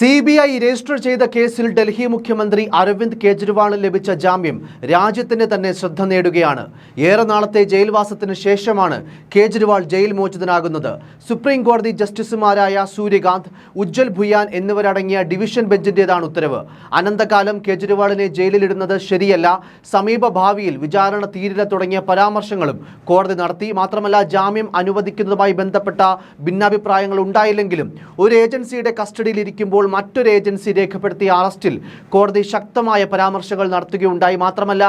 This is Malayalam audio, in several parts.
സി ബി ഐ രജിസ്റ്റർ ചെയ്ത കേസിൽ ഡൽഹി മുഖ്യമന്ത്രി അരവിന്ദ് കെജ്രിവാളിന് ലഭിച്ച ജാമ്യം രാജ്യത്തിന് തന്നെ ശ്രദ്ധ നേടുകയാണ്. ഏറെ നാളത്തെ ജയിൽവാസത്തിന് ശേഷമാണ് കേജ്രിവാൾ ജയിൽ മോചിതനാകുന്നത്. സുപ്രീം കോടതി ജസ്റ്റിസുമാരായ സൂര്യകാന്ത് ഉജ്ജൽ ഭുയാൻ എന്നിവരടങ്ങിയ ഡിവിഷൻ ബെഞ്ചിന്റേതാണ് ഉത്തരവ്. അനന്തകാലം കേജ്രിവാളിനെ ജയിലിലിടുന്നത് ശരിയല്ല. സമീപ ഭാവിയിൽ വിചാരണ തീരില്ല തുടങ്ങിയ പരാമർശങ്ങളും കോടതി നടത്തി. മാത്രമല്ല ജാമ്യം അനുവദിക്കുന്നതുമായി ബന്ധപ്പെട്ട ഭിന്നാഭിപ്രായങ്ങൾ ഉണ്ടായില്ലെങ്കിലും ഒരു ഏജൻസിയുടെ കസ്റ്റഡിയിൽ ഇരിക്കുമ്പോൾ മറ്റൊരു ഏജൻസി രേഖപ്പെടുത്തിയ അറസ്റ്റിൽ കോടതി ശക്തമായ പരാമർശങ്ങൾ നടത്തുകയുണ്ടായി. മാത്രമല്ല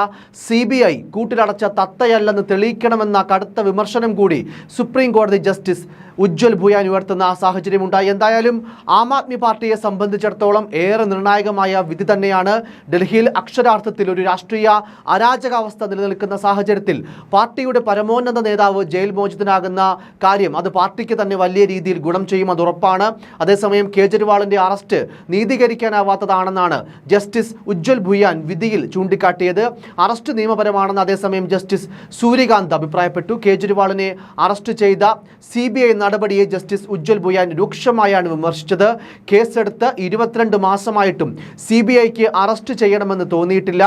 സി ബി ഐ കൂട്ടിലടച്ച തത്തയല്ലെന്ന് തെളിയിക്കണമെന്ന കടുത്ത വിമർശനം കൂടി സുപ്രീം കോടതി ജസ്റ്റിസ് ഉജ്ജ്വൽ ഭൂയാൻ ഉയർത്തുന്ന സാഹചര്യമുണ്ടായി. എന്തായാലും ആം ആദ്മി പാർട്ടിയെ സംബന്ധിച്ചിടത്തോളം ഏറെ നിർണായകമായ വിധി തന്നെയാണ് ഡൽഹിയിൽ അക്ഷരാർത്ഥത്തിൽ ഒരു രാഷ്ട്രീയ അരാജകാവസ്ഥ നിലനിൽക്കുന്ന സാഹചര്യത്തിൽ പാർട്ടിയുടെ പരമോന്നത നേതാവ് ജയിൽ മോചിതനാകുന്ന കാര്യം അത് പാർട്ടിക്ക് തന്നെ വലിയ രീതിയിൽ ഗുണം ചെയ്യും അത് ഉറപ്പാണ്. അതേസമയം കേജ്രിവാളിന്റെ അറസ്റ്റ് നീതീകരിക്കാനാവാത്തതാണെന്നാണ് ജസ്റ്റിസ് ഉജ്ജ്വൽ ഭുയാൻ വിധിയിൽ ചൂണ്ടിക്കാട്ടിയത്. അറസ്റ്റ് നിയമപരമാണെന്ന് അതേസമയം ജസ്റ്റിസ് സൂര്യകാന്ത് അഭിപ്രായപ്പെട്ടു. കേജ്രിവാളിനെ അറസ്റ്റ് ചെയ്ത സി നടപടിയെ ജസ്റ്റിസ് ഉജ്ജൽ ബുയാൻ രൂക്ഷമായാണ് വിമർശിച്ചത്. കേസെടുത്ത് ഇരുപത്തിരണ്ട് മാസമായിട്ടും സി ബി ഐക്ക് അറസ്റ്റ് ചെയ്യണമെന്ന് തോന്നിയിട്ടില്ല.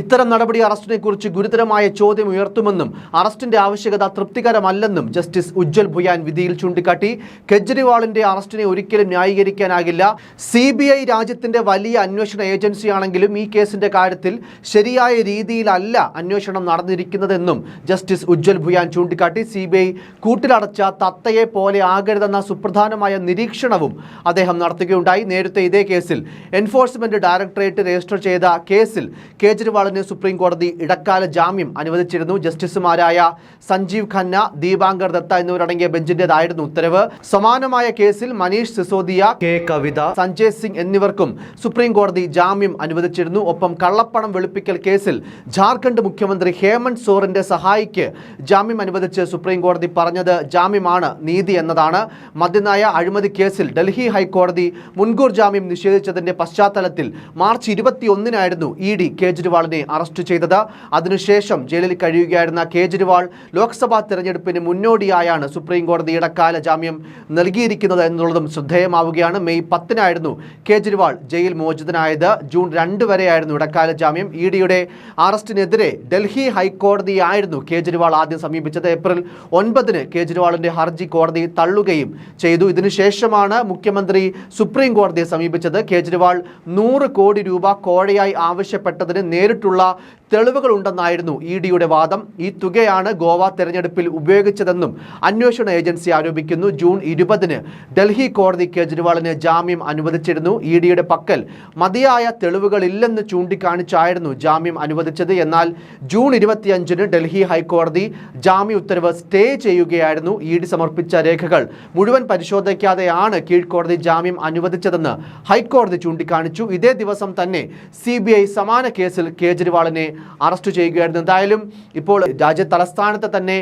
ഇത്തരം നടപടി അറസ്റ്റിനെ കുറിച്ച് ഗുരുതരമായ ചോദ്യം ഉയർത്തുമെന്നും അറസ്റ്റിന്റെ ആവശ്യകത തൃപ്തികരമല്ലെന്നും ജസ്റ്റിസ് ഉജ്ജൽ ബുയാൻ വിധിയിൽ ചൂണ്ടിക്കാട്ടി. കെജ്രിവാളിന്റെ അറസ്റ്റിനെ ഒരിക്കലും ന്യായീകരിക്കാനാകില്ല. സി ബി ഐ രാജ്യത്തിന്റെ വലിയ അന്വേഷണ ഏജൻസിയാണെങ്കിലും ഈ കേസിന്റെ കാര്യത്തിൽ ശരിയായ രീതിയിലല്ല അന്വേഷണം നടന്നിരിക്കുന്നതെന്നും ജസ്റ്റിസ് ഉജ്ജ്വൽ ഭുയാൻ ചൂണ്ടിക്കാട്ടി. സി ബി ഐ കൂട്ടിലടച്ച തത്തയെ പോലെ ആകരുതെന്ന സുപ്രധാനമായ നിരീക്ഷണവും അദ്ദേഹം നടത്തുകയുണ്ടായി. നേരത്തെ ഇതേ കേസിൽ എൻഫോഴ്സ്മെന്റ് ഡയറക്ടറേറ്റ് രജിസ്റ്റർ ചെയ്ത കേസിൽ കേജ്രിവാളിന് സുപ്രീം കോടതി ഇടക്കാല ജാമ്യം അനുവദിച്ചിരുന്നു. ജസ്റ്റിസുമാരായ സഞ്ജീവ് ഖന്ന ദീപാങ്കർ ദത്ത എന്നിവരടങ്ങിയ ബെഞ്ചിന്റേതായിരുന്നു ഉത്തരവ്. സമാനമായ കേസിൽ മനീഷ് സിസോദിയ കെ കവിത സഞ്ജയ് സിംഗ് എന്നിവർക്കും സുപ്രീം കോടതി ജാമ്യം അനുവദിച്ചിരുന്നു. ഒപ്പം കള്ളപ്പണം വെളുപ്പിക്കൽ കേസിൽ ജാർഖണ്ഡ് മുഖ്യമന്ത്രി ഹേമന്ത് സോറിന്റെ സഹായിക്ക് ജാമ്യം അനുവദിച്ച് സുപ്രീം കോടതി പറഞ്ഞത് ജാമ്യമാണ് നീതി എന്നതാണ് മദ്യനായ അഴിമതി കേസിൽ ഡൽഹി ഹൈക്കോടതി മുൻകൂർ ജാമ്യം നിഷേധിച്ചതിന്റെ പശ്ചാത്തലത്തിൽ മാർച്ച് ഇരുപത്തിയൊന്നിനായിരുന്നു ഇ ഡി കേജ്രിവാളിനെ അറസ്റ്റ് ചെയ്തത്. അതിനുശേഷം ജയിലിൽ കഴിയുകയായിരുന്ന കേജ്രിവാൾ ലോക്സഭാ തെരഞ്ഞെടുപ്പിന് മുന്നോടിയായാണ് സുപ്രീം കോടതി ഇടക്കാല ജാമ്യം നൽകിയിരിക്കുന്നത് എന്നുള്ളതും ശ്രദ്ധേയമാവുകയാണ്. മെയ് പത്തിനായിരുന്നു കേജ്രിവാൾ ജയിൽ മോചിതനായത്. ജൂൺ രണ്ട് വരെയായിരുന്നു ഇടക്കാല ജാമ്യം ഇ ഡിയുടെ അറസ്റ്റിനെതിരെ ഡൽഹി ഹൈക്കോടതിയായിരുന്നു കേജ്രിവാൾ ആദ്യം സമീപിച്ചത്. ഏപ്രിൽ ഒൻപതിന് കേജ്രിവാളിന്റെ ഹർജി കോടതി തള്ളുകയും ചെയ്തു. ഇതിനുശേഷമാണ് മുഖ്യമന്ത്രി സുപ്രീം കോടതിയെ സമീപിച്ചത്. കേജ്രിവാൾ നൂറ് കോടി രൂപ കോഴയായി ആവശ്യപ്പെട്ടതിന് നേരിട്ടുള്ള തെളിവുകൾ ഉണ്ടെന്നായിരുന്നു ഇ ഡിയുടെ വാദം. ഈ തുകയാണ് ഗോവ തെരഞ്ഞെടുപ്പിൽ ഉപയോഗിച്ചതെന്നും അന്വേഷണ ഏജൻസി ആരോപിക്കുന്നു. ജൂൺ ഇരുപതിന് ഡൽഹി കോടതി കേജ്രിവാളിന് ജാമ്യം അനുവദിച്ചിരുന്നു. ഇ ഡിയുടെ പക്കൽ മതിയായ തെളിവുകളില്ലെന്ന് ചൂണ്ടിക്കാണിച്ചായിരുന്നു ജാമ്യം അനുവദിച്ചത്. എന്നാൽ ജൂൺ ഇരുപത്തിയഞ്ചിന് ഡൽഹി ഹൈക്കോടതി ജാമ്യ ഉത്തരവ് സ്റ്റേ ചെയ്യുകയായിരുന്നു. ഇ ഡി സമർപ്പിച്ച രേഖകൾ മുഴുവൻ പരിശോധിക്കാതെയാണ് കീഴ്ക്കോടതി ജാമ്യം അനുവദിച്ചതെന്ന് ഹൈക്കോടതി ചൂണ്ടിക്കാണിച്ചു. ഇതേ ദിവസം തന്നെ സി സമാന കേസിൽ കേജ്രിവാളിനെ അറസ്റ്റ് ചെയ്യുകയായിരുന്നു. എന്തായാലും ഇപ്പോൾ രാജ്യ തലസ്ഥാനത്ത് തന്നെ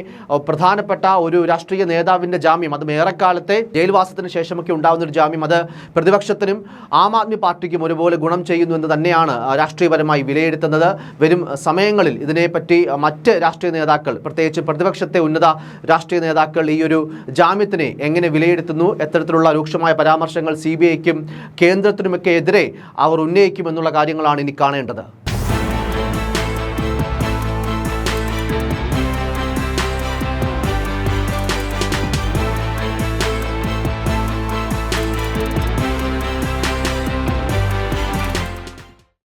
പ്രധാനപ്പെട്ട ഒരു രാഷ്ട്രീയ നേതാവിന്റെ ജാമ്യം അതും ഏറെക്കാലത്തെ ജയിൽവാസത്തിന് ശേഷമൊക്കെ ഉണ്ടാകുന്ന ഒരു ജാമ്യം അത് പ്രതിപക്ഷത്തിനും ആം ആദ്മി പാർട്ടിക്കും ഒരുപോലെ ഗുണം ചെയ്യുന്നു എന്ന് തന്നെയാണ് രാഷ്ട്രീയപരമായി വിലയിരുത്തുന്നത്. വരും സമയങ്ങളിൽ ഇതിനെപ്പറ്റി മറ്റ് രാഷ്ട്രീയ നേതാക്കൾ പ്രത്യേകിച്ച് പ്രതിപക്ഷത്തെ ഉന്നത രാഷ്ട്രീയ നേതാക്കൾ ഈ ഒരു ജാമ്യത്തിനെ എങ്ങനെ വിലയിരുത്തുന്നു എത്തരത്തിലുള്ള രൂക്ഷമായ പരാമർശങ്ങൾ സി ബി ഐക്കും കേന്ദ്രത്തിനുമൊക്കെ എതിരെ അവർ ഉന്നയിക്കുമെന്നുള്ള കാര്യങ്ങളാണ് ഇനി കാണേണ്ടത്.